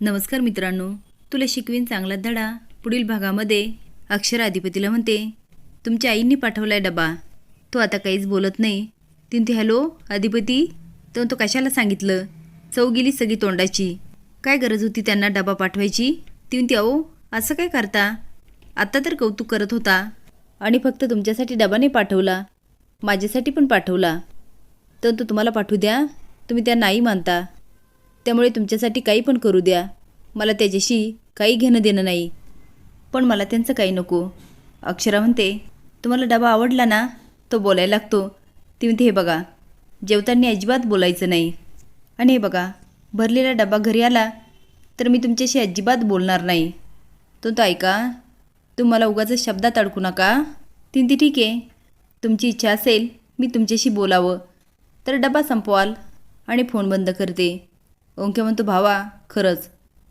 नमस्कार मित्रांनो तुला शिकवीन चांगला धडा पुढील भागामध्ये अक्षर अधिपतीला म्हणते. तुमच्या आईंनी पाठवलाय डबा. तो आता काहीच बोलत नाही. ती हॅलो अधिपती तर तो कशाला सांगितलं? चव गेली सगळी तोंडाची. काय गरज होती त्यांना डबा पाठवायची? ती अहो असं काय करता? आत्ता तर कौतुक करत होता. आणि फक्त तुमच्यासाठी डबा नाही पाठवला. माझ्यासाठी पण पाठवला. तर तो तुम्हाला पाठवू द्या. तुम्ही त्या नाही मानता. त्यामुळे तुमच्यासाठी काही पण करू द्या. मला त्याच्याशी काही घेणं देणं नाही. पण मला त्यांचं काही नको. अक्षरा म्हणते तुम्हाला डबा आवडला ना तो बोलायला लागतो. ती म्हणते हे बघा जेवताना अजिबात बोलायचं नाही. आणि हे बघा भरलेला डबा घरी आला तर मी तुमच्याशी अजिबात बोलणार नाही. तो तो ऐका तू मला उगाच शब्दात अडकू नका. ती ठीक आहे तुमची इच्छा असेल मी तुमच्याशी बोलावं. तर डबा संपवाल आणि फोन बंद करते. ओंक्या म्हणतो भावा खरंच.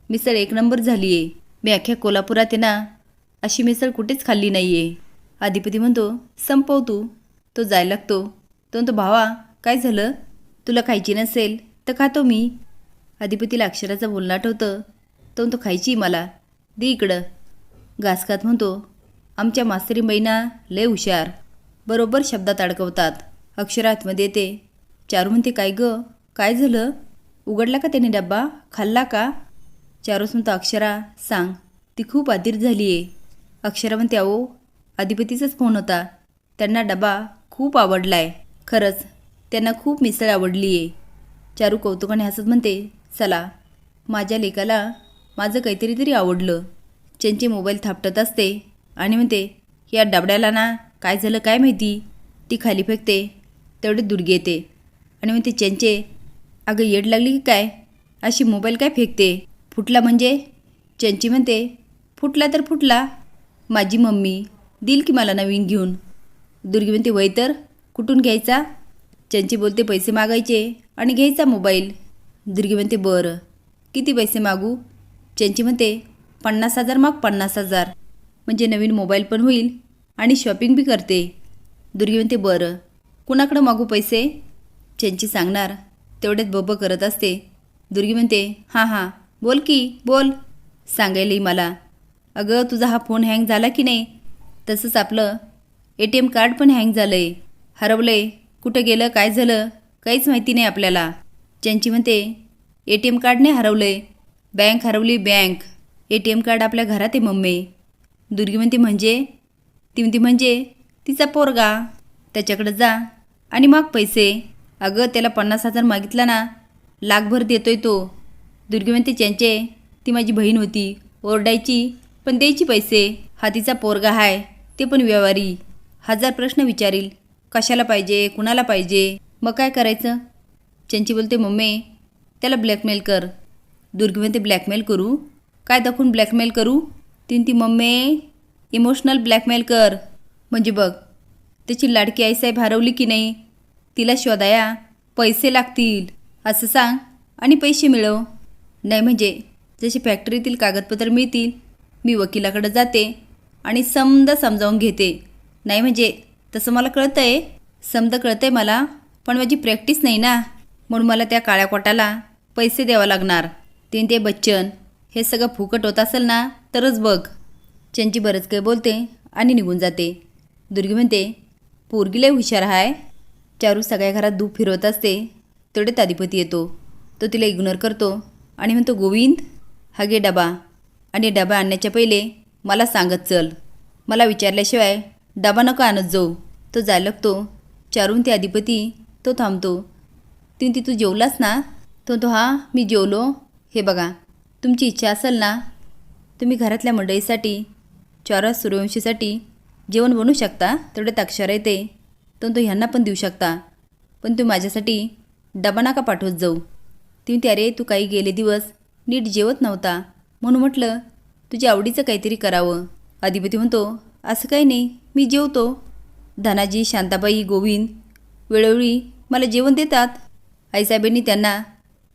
मिसळ एक नंबर झाली आहे मी अख्ख्या कोल्हापुरात आहे ना अशी मिसळ कुठेच खाल्ली नाही आहे अधिपती म्हणतो संपव तू. तो जायला लागतो. तो म्हणतो भावा काय झालं? तुला खायची नसेल तर खातो मी. अधिपतीला अक्षराचं बोलणं आठवतं तो म्हणतो खायची मला. दे इकडं. घासखात म्हणतो आमच्या मास्तरी मैना लय हुशार. बरोबर शब्दात अडकवतात. अक्षरातमध्ये येते. चारू म्हणते काय ग? काय झालं? उघडला का त्याने डब्बा? खाल्ला का? चारूस म्हणतो अक्षरा सांग ती खूप अधीर झाली आहे अक्षरा म्हणते अहो अधिपतीचाच फोन होता. त्यांना डबा खूप आवडला आहे खरंच त्यांना खूप मिसळ आवडली आहे चारू कौतुकाने हसत म्हणते चला माझ्या लेकाला माझं काहीतरी तरी आवडलं. त्यांचे मोबाईल थापटत असते आणि म्हणते या डबड्याला ना काय झालं काय माहिती? ती खाली फेकते तेवढे दुर्गे येते. आणि म्हणते ज्यांचे अगं येड लागली की काय? अशी मोबाईल काय फेकते? फुटला म्हणजे? चंची म्हणते फुटला तर फुटला. माझी मम्मी दिल की मला नवीन घेऊन? दुर्गी म्हणते वय तर? कुठून घ्यायचा? चंची बोलते पैसे मागायचे आणि घ्यायचा मोबाईल. दुर्गी म्हणते बरं. किती पैसे मागू? चंची म्हणते पन्नास हजार माग पन्नास हजार. म्हणजे नवीन मोबाईल पण होईल आणि शॉपिंग बी करते. दुर्गी म्हणते बरं. कुणाकडं मागू पैसे? चंची सांगणार तेवढ्यात बब करत असते. दुर्गी म्हणते हां हां बोल की बोल सांगायली मला. अगं तुझा हा फोन हँग झाला की नाही? तसंच आपलं ए टी एम कार्ड पण हँग झालं आहे हरवलं आहे कुठं गेलं काय झालं काहीच माहिती नाही आपल्याला. ज्यांची म्हणते ए टी एम कार्ड नाही हरवलं आहे बँक हरवली bank. A T M card आपल्या घरात आहे मम्मी. दुर्गी म्हणते म्हणजे? ती म्हणते म्हणजे तिचा पोरगा. त्याच्याकडे जा आणि मग पैसे. अगं त्याला पन्नास हजार मागितला ना. लाखभर देतोय तो. दुर्गी म्हणते चंचे ती माझी बहीण होती. ओरडायची पण द्यायची पैसे. हा तिचा पोरगा हाय ते पण व्यवहारी. हजार प्रश्न विचारील. कशाला पाहिजे? कुणाला पाहिजे? मग काय करायचं? चंची बोलते मम्मी त्याला ब्लॅकमेल कर. दुर्गी म्हणते ब्लॅकमेल करू? काय दाखवून ब्लॅकमेल करू? तीन ती मम्मी इमोशनल ब्लॅकमेल कर. म्हणजे बघ त्याची लाडकी आईसाहेब हरवली की नाही? तिला शोधाया पैसे लागतील असं सांग आणि पैसे मिळव. नाही म्हणजे जसे फॅक्टरीतील कागदपत्र मिळतील मी वकिलाकडे जाते आणि समद समजावून घेते. नाही म्हणजे तसं मला कळतं आहे समद कळतं आहे मला पण माझी प्रॅक्टिस नाही ना. म्हणून मला त्या काळ्या कोटाला पैसे द्यावं लागणार. तीन ते बच्चन हे सगळं फुकट होत असेल ना तरच बघ. चंची बरंच काही बोलते आणि निघून जाते. दुर्गी म्हणते पोरगी लय हुशार आहे चारू सगळ्या घरात धूप फिरवत असते तेवढ्यात अधिपती येतो. तो तिला इग्नोर करतो आणि म्हणतो गोविंद हा गे डबा. आणि डबा आणण्याच्या पहिले मला सांगत चल. मला विचारल्याशिवाय डबा नको आणत जाऊ. तो जायला लागतो चारून ते अधिपती तो थांबतो. ती ती तू जेवलास ना? तो तो हा मी जेवलो. हे बघा तुमची इच्छा असेल ना तुम्ही घरातल्या मंडळीसाठी चारा सूर्यवंशीसाठी जेवण बनवू शकता? तेवढ्यात अक्षर येते. तर तो ह्यांना पण देऊ शकता. पण तू माझ्यासाठी डबा नका पाठवत जाऊ. ती म्हणते अरे तू काही गेले दिवस नीट जेवत नव्हता. म्हणून म्हटलं तुझ्या आवडीचं काहीतरी करावं. अधिपती म्हणतो असं काही नाही मी जेवतो. धनाजी शांताबाई गोविंद वेळोवेळी मला जेवण देतात. आईसाहेबांनी त्यांना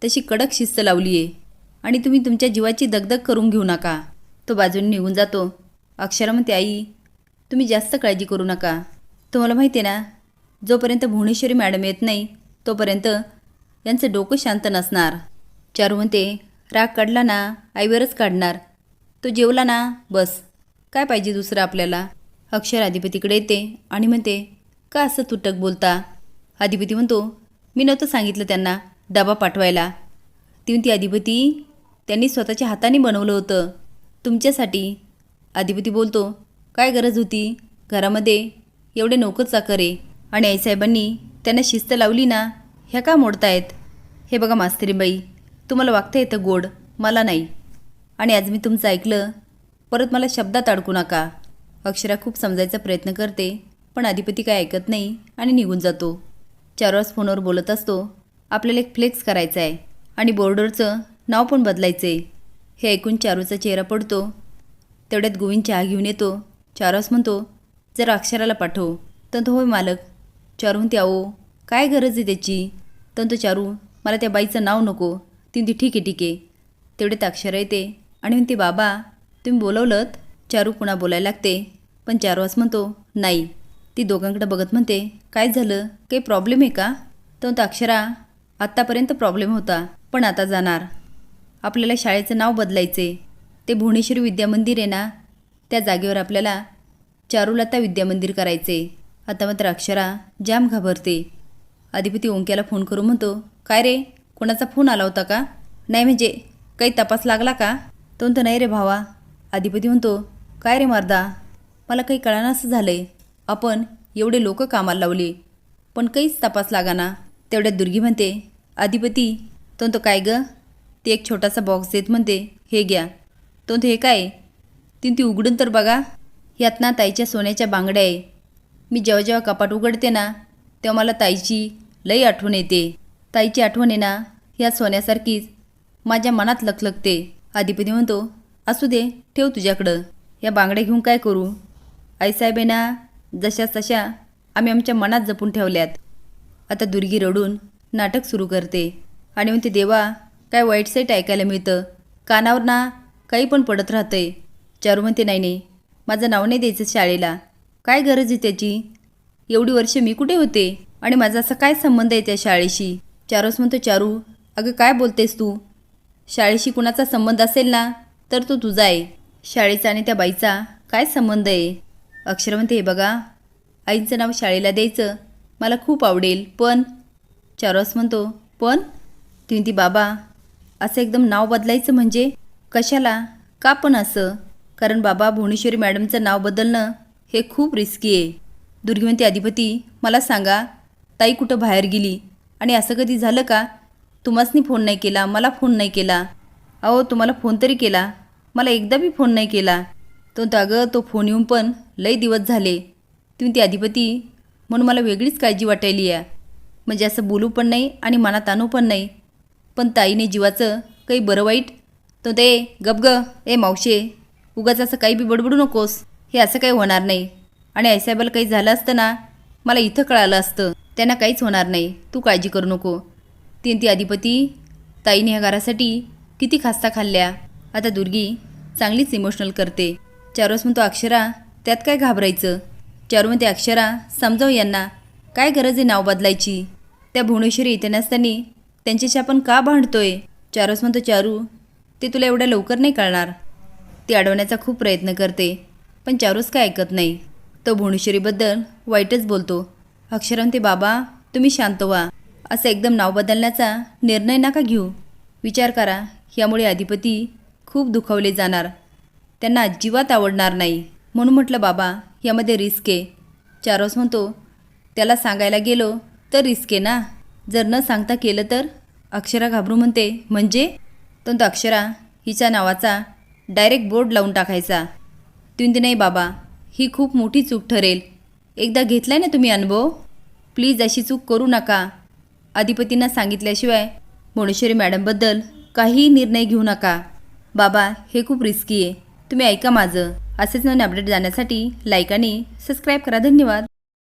तशी कडक शिस्त लावली आहे आणि तुम्ही तुमच्या जीवाची दगदग करून घेऊ नका. तो बाजूने निघून जातो. अक्षरा म्हणते आई तुम्ही जास्त काळजी करू नका. तुम्हाला माहिती आहे ना जोपर्यंत भुवनेश्वरी मॅडम येत नाही तोपर्यंत यांचं डोकं शांत नसणार. चारू म्हणते राग काढला ना आईवरच काढणार. तो जेवला ना बस. काय पाहिजे दुसरं आपल्याला? अक्षर अधिपतीकडे येते आणि म्हणते का असं तुटक बोलता? अधिपती म्हणतो मी नव्हतं सांगितलं त्यांना डबा पाठवायला. ती म्हणती अधिपती त्यांनी स्वतःच्या हाताने बनवलं होतं. तुमच्यासाठी. अधिपती बोलतो काय गरज होती? घरामध्ये एवढे नोकर चाकरे आणि आईसाहेबांनी त्यांना शिस्त लावली ना ह्या का मोडतायत? हे बघा मास्तरीबाई तुम्हाला वागता येतं गोड मला नाही. आणि आज मी तुमचं ऐकलं परत मला शब्दात अडकू नका. अक्षरा खूप समजायचा प्रयत्न करते पण अधिपती काय ऐकत नाही आणि निघून जातो. चार वाज फोनवर बोलत असतो आपल्याला एक फ्लेक्स करायचा आहे आणि बोर्डरचं नाव पण बदलायचं आहे हे ऐकून चारूचा चेहरा पडतो. तेवढ्यात गोविंद चहा घेऊन येतो. चारूस म्हणतो जर अक्षराला पाठव तर तो होय मालक. चारू म्हणते अहो काय गरज आहे त्याची? तर तो चारू मला त्या बाईचं नाव नको. ती म्हणते ठीक आहे ठीक आहे. तेवढ्यात अक्षरा येते. आणि म्हणते बाबा तुम्ही बोलवलंत? चारू पुन्हा बोलायला लागते. पण चारूवास म्हणतो नाही. ती दोघांकडे बघत म्हणते काय झालं? काही प्रॉब्लेम आहे का? तर अक्षरा आत्तापर्यंत प्रॉब्लेम होता पण आता जाणार. आपल्याला शाळेचं नाव बदलायचे ते भुवनेश्वरी विद्यामंदिर आहे ना त्या जागेवर आपल्याला चारुलता विद्यामंदिर करायचे. आता मात्र अक्षरा जाम घाबरते. अधिपती ओंक्याला फोन करू म्हणतो काय रे कोणाचा फोन आला होता का? नाही म्हणजे काही तपास लागला का? तो म्हणतो नाही रे भावा. अधिपती म्हणतो काय रे मारदा मला काही कळाना असं झालंय. आपण एवढे लोक कामाला लावले पण काहीच तपास लागाना. तेवढ्यात दुर्गी म्हणते अधिपती. तो म्हणतो काय ग? ते एक छोटासा बॉक्स देत म्हणते हे घ्या. तो म्हणतो हे काय? तीन ती उघडून तर बघा. यात ना ताईच्या सोन्याच्या बांगड्या आहे. मी जेव्हा जेव्हा कपाट उघडते ना तेव्हा मला ताईची लई आठवण येते. ताईची आठवण आहे ना ह्या सोन्यासारखीच माझ्या मनात लखलखते. अधिपती म्हणतो असू दे ठेव तुझ्याकडं. या बांगड्या घेऊन काय करू? आईसाहेब ना जशा तशा आम्ही आमच्या मनात जपून ठेवल्यात. आता दुर्गी रडून नाटक सुरू करते. आणि म्हणते देवा काय वाईट साईट ऐकायला मिळतं. कानावर ना काही पण पडत राहतंय. चारू म्हणते नाही नाही माझं नाव नाही द्यायचं शाळेला. काय गरज आहे त्याची? एवढी वर्ष मी कुठे होते? आणि माझा असा काय संबंध आहे त्या शाळेशी? चारूस म्हणतो चारू अगं काय बोलतेस तू? शाळेशी कुणाचा संबंध असेल ना तर तो तुझा आहे. शाळेचा आणि त्या बाईचा काय संबंध आहे? अक्षर म्हणते हे बघा आईचं नाव शाळेला द्यायचं मला खूप आवडेल पण चारोस म्हणतो पण? ती म्हणती बाबा असं एकदम नाव बदलायचं म्हणजे कशाला? का पण असं? कारण बाबा भुवनेश्वरी मॅडमचं नाव बदलणं हे खूप रिस्की आहे. दुर्गी अधिपती मला सांगा ताई कुठं बाहेर गेली? आणि असं कधी झालं का? तुम्हासनी फोन नाही केला मला फोन नाही केला. अहो तुम्हाला फोन तरी केला? मला एकदा बी फोन नाही केला. तो अगं तो फोन येऊन पण लई दिवस झाले. ती अधिपती म्हणून मला वेगळीच काळजी वाटायली आहे म्हणजे असं बोलू पण नाही आणि मनात आणू पण नाही. पण ताईने जीवाचं काही बरं वाईट? तो ते गप ग ए मावशे उगाच असं काही बी बडबडू नकोस. हे असं काही होणार नाही. आणि आईसाहेबाला काही झालं असतं ना मला इथं कळालं असतं. त्यांना काहीच होणार नाही. तू काळजी करू नको. तीन ती अधिपती ताईने ह्या घरासाठी किती खास्ता खाल्ल्या. आता दुर्गी चांगलीच इमोशनल करते. चारोस म्हणतो अक्षरा त्यात काय घाबरायचं? चारू म्हणते अक्षरा समजाव यांना. काय गरज आहे नाव बदलायची? त्या भुवनेश्वरी इथे नसताना त्यांच्याशी आपण का भांडतोय? चारोस म्हणतो चारू ते तुला एवढ्या लवकर नाही कळणार. ती अडवण्याचा खूप प्रयत्न करते पण चारूस काय ऐकत नाही. तो भुवनेश्वरीबद्दल वाईटच बोलतो. अक्षरम ते बाबा तुम्ही शांत व्हा. असं एकदम नाव बदलण्याचा निर्णय नका घेऊ. विचार करा यामुळे अधिपती खूप दुखावले जाणार. त्यांना अजिबात आवडणार नाही. म्हणून म्हटलं बाबा यामध्ये रिस्क आहे. चारोस म्हणतो त्याला सांगायला गेलो तर रिस्क आहे ना? जर न सांगता केलं तर? अक्षरा घाबरू म्हणते म्हणजे? तो अक्षरा हिच्या नावाचा डायरेक्ट बोर्ड लावून टाकायचा. ती नाही बाबा ही खूप मोठी चूक ठरेल. एकदा घेतलाय ना तुम्ही अनुभव? प्लीज अशी चूक करू नका. अधिपतींना सांगितल्याशिवाय भुवनेश्वरी मॅडमबद्दल काहीही निर्णय घेऊ नका. बाबा हे खूप रिस्की आहे. तुम्ही ऐका माझं. असेच नवीन अपडेट जाण्यासाठी लाईक आणि सबस्क्राईब करा. धन्यवाद.